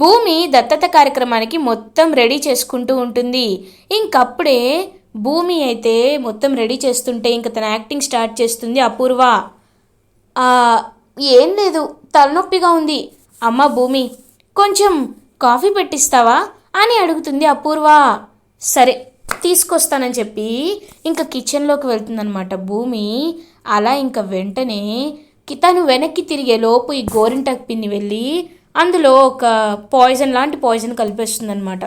భూమి దత్తత కార్యక్రమానికి మొత్తం రెడీ చేసుకుంటూ ఉంటుంది. ఇంకప్పుడే భూమి అయితే మొత్తం రెడీ చేస్తుంటే ఇంక తన యాక్టింగ్ స్టార్ట్ చేస్తుంది అపూర్వ. ఏం లేదు తలనొప్పిగా ఉంది. అమ్మ భూమి కొంచెం కాఫీ పెట్టిస్తావా అని అడుగుతుంది అపూర్వ. సరే తీసుకొస్తానని చెప్పి ఇంకా కిచెన్లోకి వెళ్తుందనమాట భూమి. అలా ఇంకా వెంటనే తను వెనక్కి తిరిగే లోపు ఈ గోరింటకు పిన్ని వెళ్ళి అందులో ఒక పాయిజన్ లాంటి పాయిజన్ కలిపేస్తుందనమాట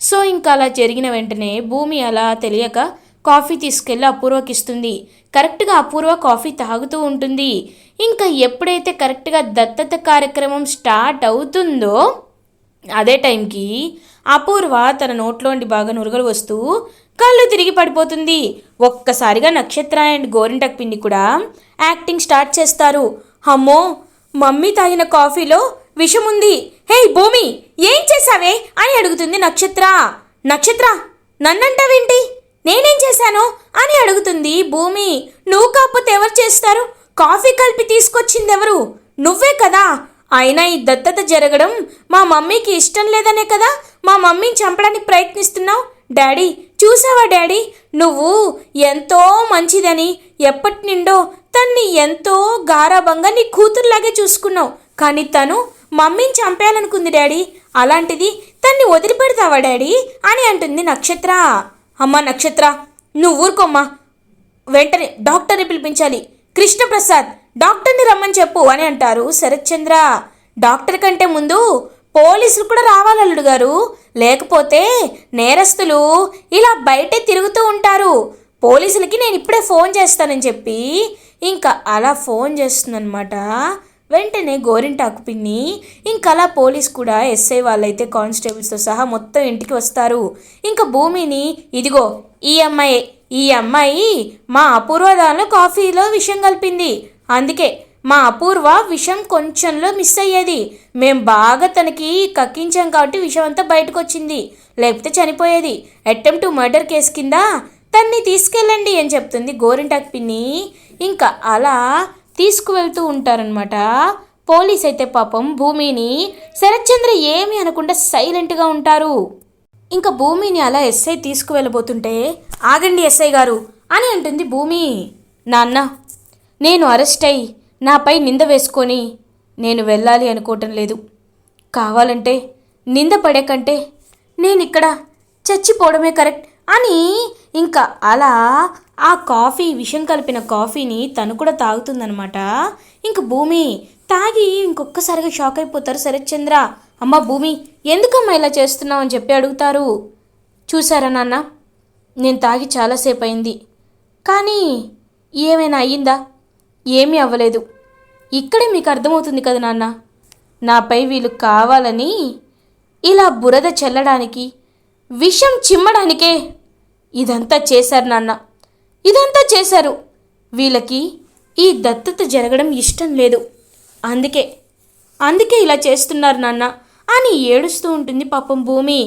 సో ఇంకా అలా జరిగిన వెంటనే భూమి అలా తెలియక కాఫీ తీసుకెళ్ళి అపూర్వకి ఇస్తుంది. కరెక్ట్గా అపూర్వ కాఫీ తాగుతూ ఉంటుంది. ఇంకా ఎప్పుడైతే కరెక్ట్గా దత్తత కార్యక్రమం స్టార్ట్ అవుతుందో అదే టైంకి అపూర్వ తన నోట్లోండి బాగా నురగలు వస్తూ కళ్ళు తిరిగి పడిపోతుంది. ఒక్కసారిగా నక్షత్ర అండ్ గోరింటక్ పిన్ని కూడా యాక్టింగ్ స్టార్ట్ చేస్తారు. అమ్మో! మమ్మీ తాగిన కాఫీలో విషముంది. హే భూమి ఏం చేసావే అని అడుగుతుంది నక్షత్ర. నక్షత్ర నన్నంటావేంటి? నేనేం చేశాను? అని అడుగుతుంది భూమి. నువ్వు కాకపోతే ఎవరు చేస్తారు? కాఫీ కలిపి తీసుకొచ్చింది ఎవరు నువ్వే కదా. అయినా ఈ దత్తత జరగడం మా మమ్మీకి ఇష్టం లేదనే కదా? మా మమ్మీని చంపడానికి ప్రయత్నిస్తున్నావు? డాడీ చూసావా డాడీ? నువ్వు ఎంతో మంచిదని ఎప్పటి నిండో తన్ని ఎంతో గారాభంగా నీ కూతురులాగే చూసుకున్నావు. కానీ తను మమ్మీని చంపేయాలనుకుంది డాడీ. అలాంటిది తన్ని వదిలిపెడతావా డాడీ? అని అంటుంది నక్షత్ర. అమ్మ నక్షత్ర నువ్వు ఊరుకోమ్మా. వెంటనే డాక్టర్ని పిలిపించాలి. కృష్ణప్రసాద్ డాక్టర్ని రమ్మని చెప్పు అని అంటారు శరత్చంద్ర. డాక్టర్ కంటే ముందు పోలీసులు కూడా రావాలి అల్లుడు గారు. లేకపోతే నేరస్తులు ఇలా బయటే తిరుగుతూ ఉంటారు. పోలీసులకి నేను ఇప్పుడే ఫోన్ చేస్తానని చెప్పి ఇంకా అలా ఫోన్ చేస్తుందనమాట వెంటనే గోరింటాకు పిన్ని ఇంకలా అలా పోలీస్ కూడా ఎస్ఐ వాళ్ళైతే కానిస్టేబుల్స్తో సహా మొత్తం ఇంటికి వస్తారు. ఇంకా భూమిని ఇదిగో ఈ అమ్మాయి ఈ అమ్మాయి మా అపూర్వ దానిలో కాఫీలో విషం కలిపింది. అందుకే మా అపూర్వ విషం కొంచెంలో మిస్ అయ్యేది. మేం బాగా తనకి కక్కించాం కాబట్టి విషం అంతా బయటకు వచ్చింది లేకపోతే చనిపోయేది. అటెంప్ట్ టు మర్డర్ కేసు కింద తన్ని తీసుకెళ్ళండి అని చెప్తుంది గోరింటాక్ పిన్ని. ఇంకా అలా తీసుకువెళ్తూ ఉంటారనమాట పోలీస్ అయితే పాపం భూమిని శరత్చంద్ర ఏమి అనకుండా సైలెంట్గా ఉంటారు. ఇంకా భూమిని అలా ఎస్ఐ తీసుకువెళ్ళబోతుంటే ఆగండి ఎస్ఐ గారు అని అంటుంది భూమి. నాన్న నేను అరెస్ట్ అయి నాపై నింద వేసుకొని నేను వెళ్ళాలి అనుకోవటం లేదు. కావాలంటే నింద పడే కంటే నేను ఇక్కడ చచ్చిపోవడమే కరెక్ట్ అని ఇంకా అలా ఆ కాఫీ విషం కలిపిన కాఫీని తను కూడా తాగుతుందనమాట ఇంక భూమి తాగి ఇంకొక్కసారిగా షాక్ అయిపోతారు శరత్చంద్ర. అమ్మ భూమి ఎందుకమ్మా ఇలా చేస్తున్నావు అని చెప్పి అడుగుతారు. చూసారా నాన్న నేను తాగి చాలాసేపు అయింది. కానీ ఏమైనా అయ్యిందా? ఏమీ అవ్వలేదు. ఇక్కడే మీకు అర్థమవుతుంది కదా నాన్న నాపై వీళ్ళు కావాలని ఇలా బురద చల్లడానికి విషం చిమ్మడానికే ఇదంతా చేశారు నాన్న. ఇదంతా చేశారు. వీళ్ళకి ఈ దత్తత జరగడం ఇష్టం లేదు. అందుకే అందుకే ఇలా చేస్తున్నారు నాన్న అని ఏడుస్తూ ఉంటుంది పాపం భూమి.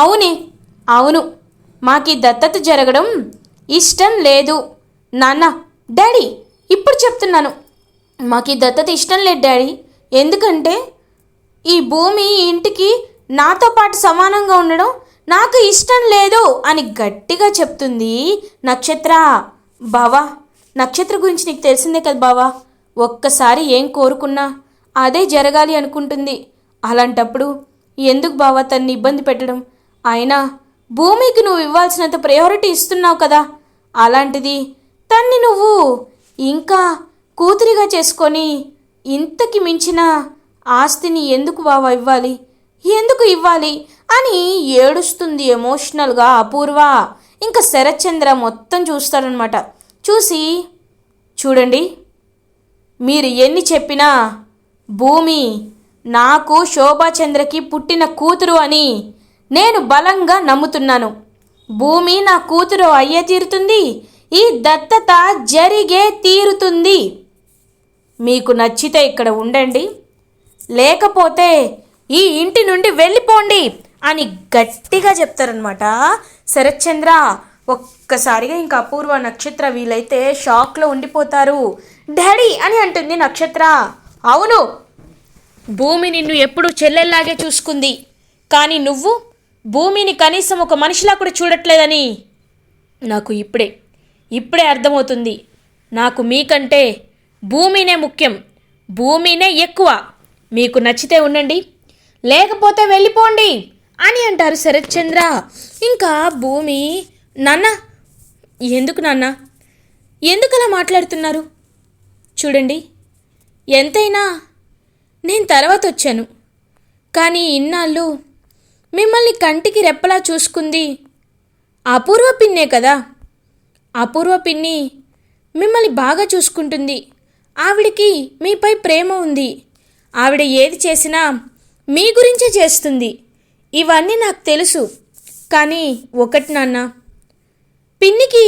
అవునే అవును మాకి దత్తత జరగడం ఇష్టం లేదు. నాన్న డాడీ ఇప్పుడు చెప్తున్నాను. మాకు ఈ దత్తత ఇష్టం లేదు డాడీ. ఎందుకంటే ఈ భూమి ఇంటికి నాతో పాటు సమానంగా ఉండడం నాకు ఇష్టం లేదు అని గట్టిగా చెప్తుంది నక్షత్ర. బావా నక్షత్ర గురించి నీకు తెలిసిందే కదా బావా. ఒక్కసారి ఏం కోరుకున్నా అదే జరగాలి అనుకుంటుంది. అలాంటప్పుడు ఎందుకు బావా తన్ని ఇబ్బంది పెట్టడం? అయినా భూమికి నువ్వు ఇవ్వాల్సినంత ప్రయారిటీ ఇస్తున్నావు కదా. అలాంటిది తన్ని నువ్వు ఇంకా కూతురిగా చేసుకొని ఇంతకి మించిన ఆస్తిని ఎందుకు బావా ఇవ్వాలి? ఎందుకు ఇవ్వాలి? అని ఏడుస్తుంది ఎమోషనల్గా అపూర్వ. ఇంకా శరత్చంద్ర మొత్తం చూస్తాడనమాట. చూసి చూడండి మీరు ఎన్ని చెప్పినా భూమి నాకు శోభాచంద్రకి పుట్టిన కూతురు అని నేను బలంగా నమ్ముతున్నాను. భూమి నా కూతురు అయ్యే తీరుతుంది ఈ దత్తత జరిగే తీరుతుంది. మీకు నచ్చితే ఇక్కడ ఉండండి. లేకపోతే ఈ ఇంటి నుండి వెళ్ళిపోండి అని గట్టిగా చెప్తారనమాట శరత్చంద్ర ఒక్కసారిగా ఇంకా అపూర్వ నక్షత్ర వీలైతే షాక్లో ఉండిపోతారు. డాడీ అని అంటుంది నక్షత్ర. అవును. భూమి నిన్ను ఎప్పుడూ చెల్లెల్లాగే చూసుకుంది. కానీ నువ్వు భూమిని కనీసం ఒక మనిషిలా కూడా చూడట్లేదని నాకు ఇప్పుడే ఇప్పుడే అర్థమవుతుంది. నాకు మీకంటే భూమినే ముఖ్యం. భూమినే ఎక్కువ. మీకు నచ్చితే ఉండండి. లేకపోతే వెళ్ళిపోండి అని అంటారు శరత్చంద్ర. ఇంకా భూమి నాన్న ఎందుకు నాన్న? ఎందుకు అలా మాట్లాడుతున్నారు? చూడండి ఎంతైనా నేను తర్వాత వచ్చాను. కానీ ఇన్నాళ్ళు మిమ్మల్ని కంటికి రెప్పలా చూసుకుంది అపూర్వ పిన్నే కదా. అపూర్వ పిన్ని మిమ్మల్ని బాగా చూసుకుంటుంది. ఆవిడికి మీపై ప్రేమ ఉంది. ఆవిడ ఏది చేసినా మీ గురించే చేస్తుంది. ఇవన్నీ నాకు తెలుసు. కానీ ఒకటి నాన్న పిన్నికి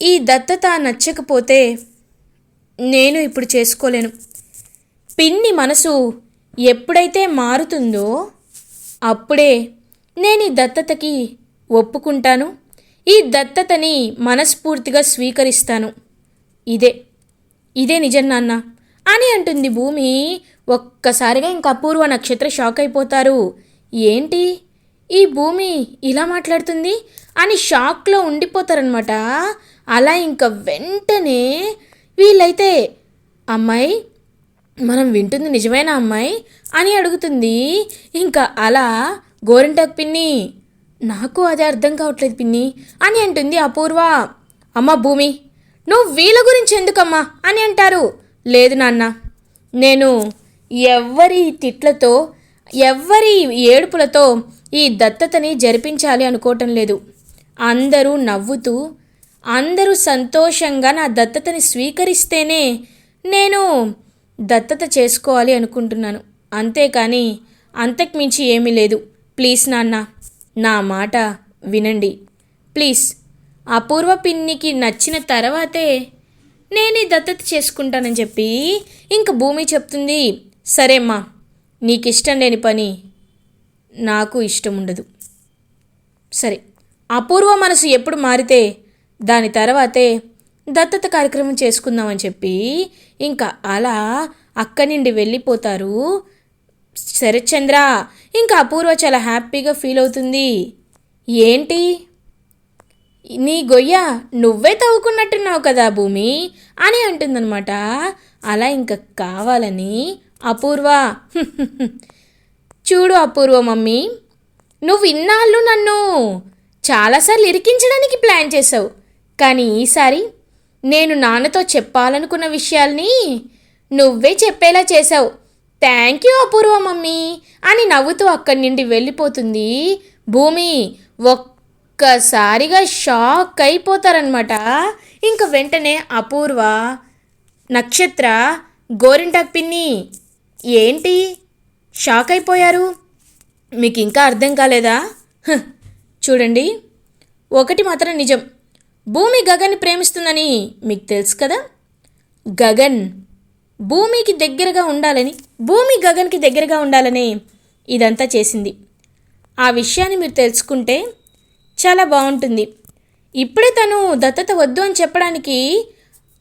ఈ దత్తత నచ్చకపోతే నేను ఇప్పుడు చేసుకోలేను. పిన్ని మనసు ఎప్పుడైతే మారుతుందో అప్పుడే నేను ఈ దత్తతకి ఒప్పుకుంటాను. ఈ దత్తతని మనస్ఫూర్తిగా స్వీకరిస్తాను. ఇదే ఇదే నిజం నాన్న అని అంటుంది భూమి ఒక్కసారిగా ఇంక అపూర్వ నక్షత్ర షాక్ అయిపోతారు. ఏంటి? ఈ భూమి ఇలా మాట్లాడుతుంది? అని షాక్లో ఉండిపోతారనమాట అలా ఇంక వెంటనే వీళ్ళైతే అమ్మాయి మనం వింటుంది నిజమేనా అమ్మాయి? అని అడుగుతుంది. ఇంకా అలా గోరింటాకు పిన్ని నాకు అదే అర్థం కావట్లేదు పిన్ని అని అంటుంది అపూర్వ. అమ్మ భూమి నువ్వు వీళ్ళ గురించి ఎందుకమ్మా? అని అంటారు. లేదు నాన్న నేను ఎవ్వరి తిట్లతో ఎవ్వరి ఏడుపులతో ఈ దత్తతని జరిపించాలి అనుకోవటం లేదు. అందరూ నవ్వుతూ అందరూ సంతోషంగా నా దత్తతని స్వీకరిస్తేనే నేను దత్తత చేసుకోవాలి అనుకుంటున్నాను. అంతేకాని అంతకుమించి ఏమీ లేదు. ప్లీజ్ నాన్న నా మాట వినండి. ప్లీజ్ అపూర్వ పిన్నికి నచ్చిన తర్వాతే నేను ఈ దత్తత చేసుకుంటానని చెప్పి ఇంక భూమి చెప్తుంది. సరేమ్మా నీకు ఇష్టం లేని పని నాకు ఇష్టం ఉండదు సరే అపూర్వ మనసు ఎప్పుడు మారితే దాని తర్వాతే దత్తత కార్యక్రమం చేసుకుందామని చెప్పి ఇంకా అలా అక్కడి నుండి వెళ్ళిపోతారు. శరత్చంద్ర ఇంకా అపూర్వ చాలా హ్యాపీగా ఫీల్ అవుతుంది. ఏంటి? నీ గొయ్య నువ్వే తవ్వుకున్నట్టున్నావు కదా భూమి అని అంటుందన్నమాట. అలా ఇంకా కావాలని అపూర్వ. చూడు అపూర్వ మమ్మీ నువ్వు ఇన్నాళ్ళు నన్ను చాలాసార్లు ఇరికించడానికి ప్లాన్ చేసావు కానీ ఈసారి నేను నాన్నతో చెప్పాలనుకున్న విషయాల్ని నువ్వే చెప్పేలా చేసావు థ్యాంక్ యూ అపూర్వ మమ్మీ అని నవ్వుతూ అక్కడి నుండి వెళ్ళిపోతుంది భూమి. ఒక్కసారిగా షాక్ అయిపోతారనమాట ఇంక వెంటనే అపూర్వ నక్షత్ర గోరింటాక్ పిన్ని ఏంటి? షాక్ అయిపోయారు? మీకు ఇంకా అర్థం కాలేదా? చూడండి. ఒకటి మాత్రం నిజం. భూమి గగన్ని ప్రేమిస్తుందని మీకు తెలుసు కదా? గగన్ భూమికి దగ్గరగా ఉండాలని భూమి గగన్కి దగ్గరగా ఉండాలని ఇదంతా చేసింది. ఆ విషయాన్ని మీరు తెలుసుకుంటే చాలా బాగుంటుంది. ఇప్పుడే తను దత్తత వద్దు అని చెప్పడానికి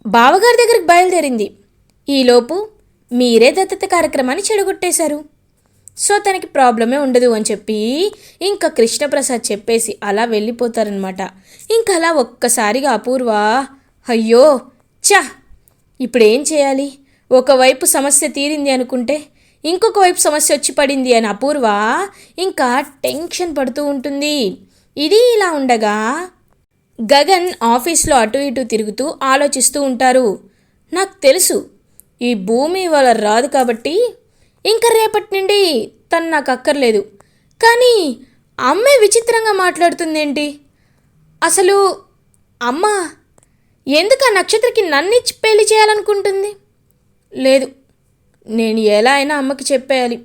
బావగారి దగ్గరికి బయలుదేరింది. ఈలోపు మీరే దత్తత కార్యక్రమాన్ని చెడగొట్టేశారు. సో తనకి ప్రాబ్లమే ఉండదు అని చెప్పి ఇంకా కృష్ణప్రసాద్ చెప్పేసి అలా వెళ్ళిపోతారనమాట ఇంకా అలా ఒక్కసారిగా అపూర్వ అయ్యో చా ఇప్పుడు ఏం చేయాలి? ఒకవైపు సమస్య తీరింది అనుకుంటే ఇంకొక వైపు సమస్య వచ్చి పడింది అని అపూర్వ ఇంకా టెన్షన్ పడుతూ ఉంటుంది. ఇది ఇలా ఉండగా గగన్ ఆఫీస్లో అటు ఇటు తిరుగుతూ ఆలోచిస్తూ ఉంటారు. నాకు తెలుసు ఈ భూమి ఇవాళ రాదు కాబట్టి ఇంకా రేపటి నుండి తను నాకు అక్కర్లేదు. కానీ అమ్మే విచిత్రంగా మాట్లాడుతుందేంటి? అసలు అమ్మ ఎందుకు ఆ నక్షత్రకి నన్నిచ్చి పెళ్ళి చేయాలనుకుంటుంది? లేదు నేను ఎలా అయినా అమ్మకి చెప్పేయాలి.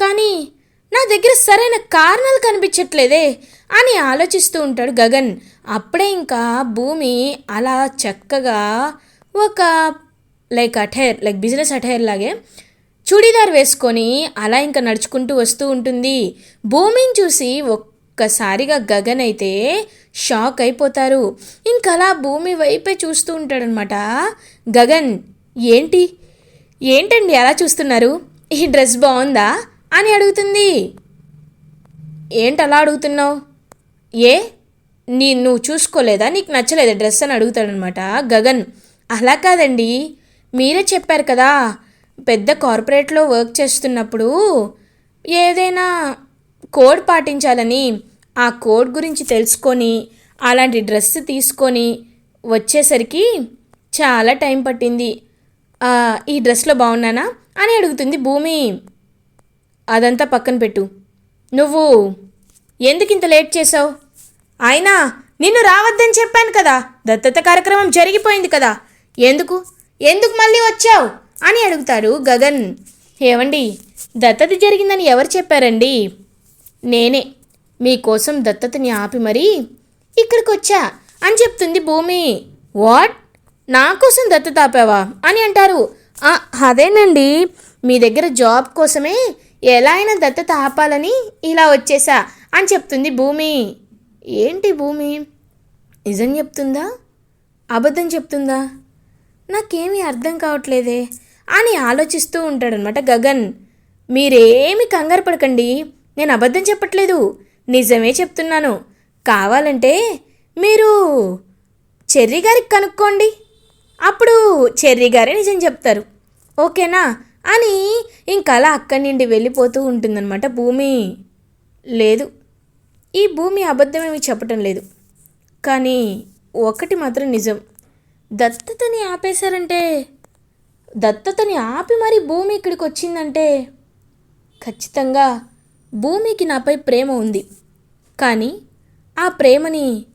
కానీ నా దగ్గర సరైన కారణాలు కనిపించట్లేదే అని ఆలోచిస్తూ ఉంటాడు గగన్. అప్పుడే ఇంకా భూమి అలా చక్కగా ఒక like attire like business attire లాగే చూడీదార్ వేసుకొని అలా ఇంకా నడుచుకుంటూ వస్తూ ఉంటుంది. భూమిని చూసి ఒక్కసారిగా గగన్ అయితే షాక్ అయిపోతారు. ఇంకా అలా భూమి వైపే చూస్తూ ఉంటాడనమాట గగన్ ఏంటి? ఏంటండి అలా చూస్తున్నారు? ఈ డ్రెస్ బాగుందా? అని అడుగుతుంది. ఏంటి అలా అడుగుతున్నావు? ఏ? నీ నువ్వు చూసుకోలేదా? నీకు నచ్చలేదా? డ్రెస్ అని అడుగుతాడనమాట గగన్. అలా కాదండి. మీరే చెప్పారు కదా పెద్ద కార్పొరేట్లో వర్క్ చేస్తున్నప్పుడు ఏదైనా కోడ్ పాటించాలని ఆ కోడ్ గురించి తెలుసుకొని అలాంటి డ్రెస్ తీసుకొని వచ్చేసరికి చాలా టైం పట్టింది. ఈ డ్రెస్లో బాగున్నానా అని అడుగుతుంది భూమి. అదంతా పక్కన పెట్టు. నువ్వు ఎందుకు ఇంత లేట్ చేసావు అయినా నిన్ను రావద్దని చెప్పాను కదా. దత్తత కార్యక్రమం జరిగిపోయింది కదా. ఎందుకు? ఎందుకు మళ్ళీ వచ్చావు? అని అడుగుతాడు గగన్. ఏమండి దత్తత జరిగిందని ఎవరు చెప్పారండి? నేనే. మీకోసం దత్తతని ఆపి మరీ ఇక్కడికి వచ్చా అని చెప్తుంది భూమి. వాట్? నా కోసం దత్తత ఆపావా? అని అంటారు. అదేనండి. మీ దగ్గర జాబ్ కోసమే ఎలా అయినా దత్తత ఆపాలని ఇలా వచ్చేసా అని చెప్తుంది భూమి. ఏంటి భూమి? నిజం చెప్తుందా? అబద్ధం చెప్తుందా? నాకేమీ అర్థం కావట్లేదే అని ఆలోచిస్తూ ఉంటాడనమాట గగన్. మీరేమి కంగారు పడకండి నేను అబద్ధం చెప్పట్లేదు నిజమే చెప్తున్నాను. కావాలంటే మీరు చెర్రీ గారికి కనుక్కోండి. అప్పుడు చెర్రీ గారే నిజం చెప్తారు. ఓకేనా? అని ఇంకలా అక్కడి నుండి వెళ్ళిపోతూ ఉంటుందన్నమాట భూమి. లేదు ఈ భూమి అబద్ధమేమి చెప్పటం లేదు. కానీ ఒకటి మాత్రం నిజం. దత్తతని ఆపేశారంటే దత్తతని ఆపి మరి భూమి ఇక్కడికి వచ్చిందంటే ఖచ్చితంగా భూమికి నాపై ప్రేమ ఉంది. కానీ ఆ ప్రేమని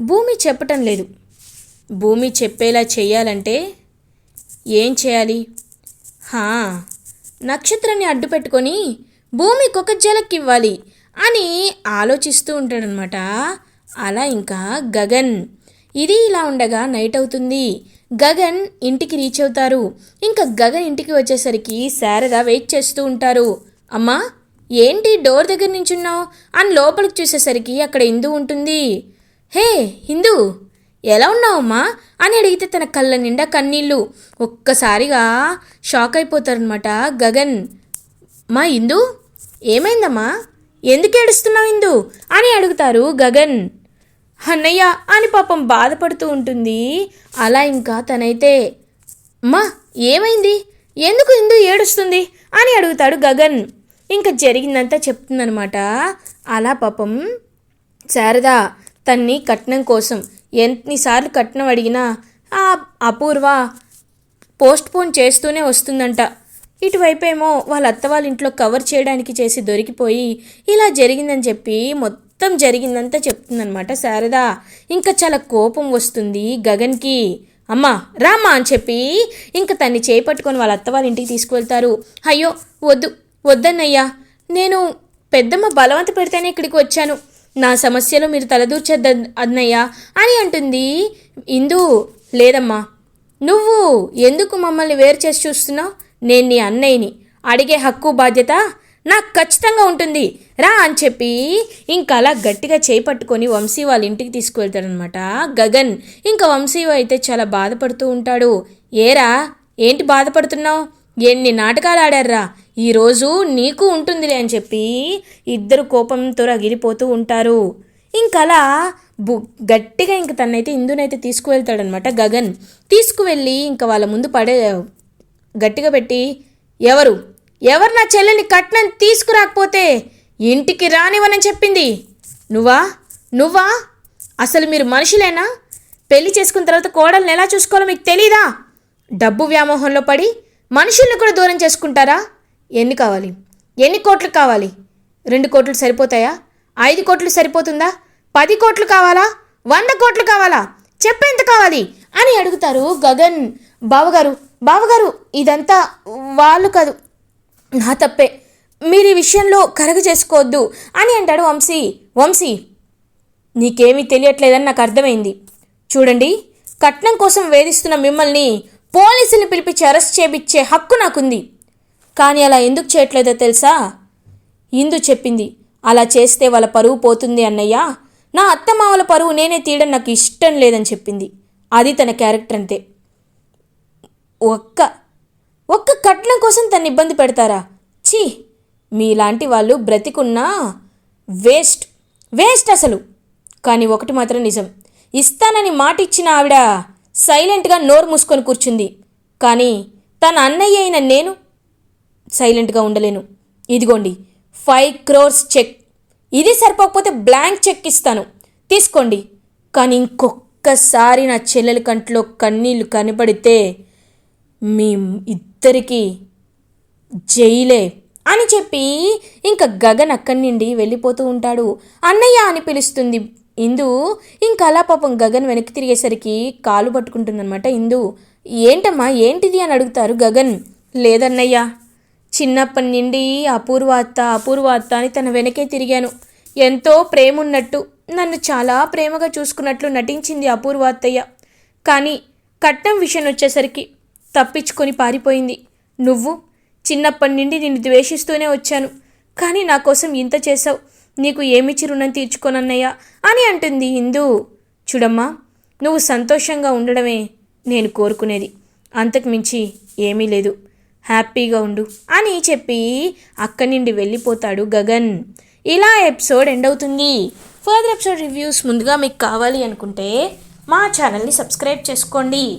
భూమి చెప్పటం లేదు. భూమి చెప్పేలా చేయాలంటే ఏం చేయాలి? హా నక్షత్రాన్ని అడ్డు పెట్టుకొని భూమికి ఒక జలక్కివ్వాలి అని ఆలోచిస్తూ ఉంటాడనమాట అలా ఇంకా గగన్. ఇది ఇలా ఉండగా నైట్ అవుతుంది. గగన్ ఇంటికి రీచ్ అవుతారు. ఇంకా గగన్ ఇంటికి వచ్చేసరికి శారద వెయిట్ చేస్తూ ఉంటారు. అమ్మా ఏంటి డోర్ దగ్గర నించున్నావు? అని లోపలికి చూసేసరికి అక్కడ హిందూ ఉంటుంది. హే హిందూ ఎలా ఉన్నావమ్మా? అని అడిగితే తన కళ్ళ నిండా కన్నీళ్ళు. ఒక్కసారిగా షాక్ అయిపోతారనమాట గగన్. మా ఇందు ఏమైందమ్మా? ఎందుకు ఏడుస్తున్నావు ఇందు? అని అడుగుతారు గగన్. అన్నయ్య అని పాపం బాధపడుతూ ఉంటుంది. అలా ఇంకా తనైతే అమ్మా ఏమైంది? ఎందుకు ఇందు ఏడుస్తుంది? అని అడుగుతాడు గగన్. ఇంకా జరిగిందంతా చెప్తుందనమాట అలా పాపం శారద తన్ని కట్నం కోసం ఎన్నిసార్లు కట్నం అడిగినా ఆ అపూర్వ పోస్ట్ పోన్ చేస్తూనే వస్తుందంట. ఇటువైపేమో వాళ్ళ అత్త వాళ్ళ ఇంట్లో కవర్ చేయడానికి చేసి దొరికిపోయి ఇలా జరిగిందని చెప్పి మొత్తం మొత్తం జరిగిందంతా చెప్తుందనమాట శారద ఇంకా చాలా కోపం వస్తుంది గగన్కి. అమ్మా రామ్మా అని చెప్పి ఇంకా తన్ని చేపట్టుకొని వాళ్ళ అత్త వాళ్ళ ఇంటికి తీసుకువెళ్తారు. అయ్యో వద్దు వద్దన్నయ్యా. నేను పెద్దమ్మ బలవంత పెడితేనే ఇక్కడికి వచ్చాను. నా సమస్యలు మీరు తలదూర్చద్ద అన్నయ్యా అని అంటుంది ఇందు. లేదమ్మా నువ్వు ఎందుకు మమ్మల్ని వేరు చేసి చూస్తున్నావు? నేను నీ అన్నయ్యని. అడిగే హక్కు బాధ్యత నాకు ఖచ్చితంగా ఉంటుంది. రా అని చెప్పి ఇంకా అలా గట్టిగా చేపట్టుకొని వంశీ వాళ్ళ ఇంటికి తీసుకువెళ్తాడనమాట గగన్ ఇంకా వంశీ అయితే చాలా బాధపడుతూ ఉంటాడు. ఏరా ఏంటి బాధపడుతున్నావు? ఎన్ని నాటకాలు ఆడారా ఈరోజు నీకు ఉంటుందిలే అని చెప్పి ఇద్దరు కోపంతో రగిలిపోతూ ఉంటారు. ఇంకలా బు గట్టిగా ఇంక తనైతే ఇందునైతే తీసుకువెళ్తాడనమాట గగన్. తీసుకువెళ్ళి ఇంకా వాళ్ళ ముందు పడే గట్టిగా పెట్టి ఎవరు? ఎవరు నా చెల్లెని కట్నం తీసుకురాకపోతే ఇంటికి రానివ్వనని చెప్పింది. నువ్వా? నువ్వా? అసలు మీరు మనుషులేనా? పెళ్ళి చేసుకున్న తర్వాత కోడల్ని ఎలా చూసుకోవాలో మీకు తెలీదా? డబ్బు వ్యామోహంలో పడి మనుషుల్ని కూడా దూరం చేసుకుంటారా? ఎన్ని కావాలి? ఎన్ని కోట్లు కావాలి? రెండు కోట్లు సరిపోతాయా? ఐదు కోట్లు సరిపోతుందా? పది కోట్లు కావాలా? వంద కోట్లు కావాలా? చెప్పేంత కావాలి? అని అడుగుతారు గగన్ బావగారు. బావగారు ఇదంతా వాళ్ళు కాదు. నా తప్పే. మీరు ఈ విషయంలో కరగ చేసుకోవద్దు అని అంటాడు వంశీ. వంశీ నీకేమీ తెలియట్లేదని నాకు అర్థమైంది. చూడండి కట్నం కోసం వేధిస్తున్న మిమ్మల్ని పోలీసులు పిలిపించి అరెస్ట్ చేపిచ్చే హక్కు నాకుంది. కానీ అలా ఎందుకు చేయట్లేదో తెలుసా? ఇందు చెప్పింది అలా చేస్తే వాళ్ళ పరువు పోతుంది అన్నయ్య. నా అత్తమామల పరువు నేనే తీయడం నాకు ఇష్టం లేదని చెప్పింది. అది తన క్యారెక్టర్ అంతే. ఒక్క ఒక్క కట్నం కోసం తను ఇబ్బంది పెడతారా? ఛీ మీలాంటి వాళ్ళు బ్రతికున్నా వేస్ట్ వేస్ట్ అసలు. కానీ ఒకటి మాత్రం నిజం. ఇస్తానని మాట ఇచ్చిన ఆవిడ సైలెంట్గా నోరు మూసుకొని కూర్చుంది. కానీ తన అన్నయ్య అయిన నేను సైలెంట్గా ఉండలేను. ఇదిగోండి ఫైవ్ క్రోర్స్ చెక్. ఇది సరిపోకపోతే బ్లాంక్ చెక్ ఇస్తాను. తీసుకోండి. కానీ ఇంకొక్కసారి నా చెల్లెల కంట్లో కన్నీళ్ళు కనపడితే మీ ఇద్దరికీ జైలే అని చెప్పి ఇంకా గగన్ అక్కడి నుండి వెళ్ళిపోతూ ఉంటాడు. అన్నయ్య అని పిలుస్తుంది ఇందు. ఇంకా అలా పాపం గగన్ వెనక్కి తిరిగేసరికి కాలు పట్టుకుంటుందన్నమాట ఇందు. ఏంటమ్మా ఏంటిది అని అడుగుతారు గగన్. లేదన్నయ్య చిన్నప్పటి నుండి అపూర్వాత అత్త అని తన వెనకే తిరిగాను. ఎంతో ప్రేమ ఉన్నట్టు నన్ను చాలా ప్రేమగా చూసుకున్నట్లు నటించింది అపూర్వాతయ్య కానీ కట్నం విషయం వచ్చేసరికి తప్పించుకొని పారిపోయింది. నువ్వు? చిన్నప్పటి నుండి నిన్ను ద్వేషిస్తూనే వచ్చాను. కానీ నా కోసం ఇంత చేసావు నీకు ఏమిచ్చి రుణం తీర్చుకోనన్నయ్యా? అని అంటుంది హిందూ. చూడమ్మా నువ్వు సంతోషంగా ఉండడమే నేను కోరుకునేది. అంతకు మించి ఏమీ లేదు. హ్యాపీగా ఉండు అని చెప్పి అక్కడి నుండి వెళ్ళిపోతాడు గగన్. ఇలా ఎపిసోడ్ ఎండ్ అవుతుంది. ఫర్దర్ ఎపిసోడ్ రివ్యూస్ ముందుగా మీకు కావాలి అనుకుంటే మా ఛానల్ని సబ్స్క్రైబ్ చేసుకోండి.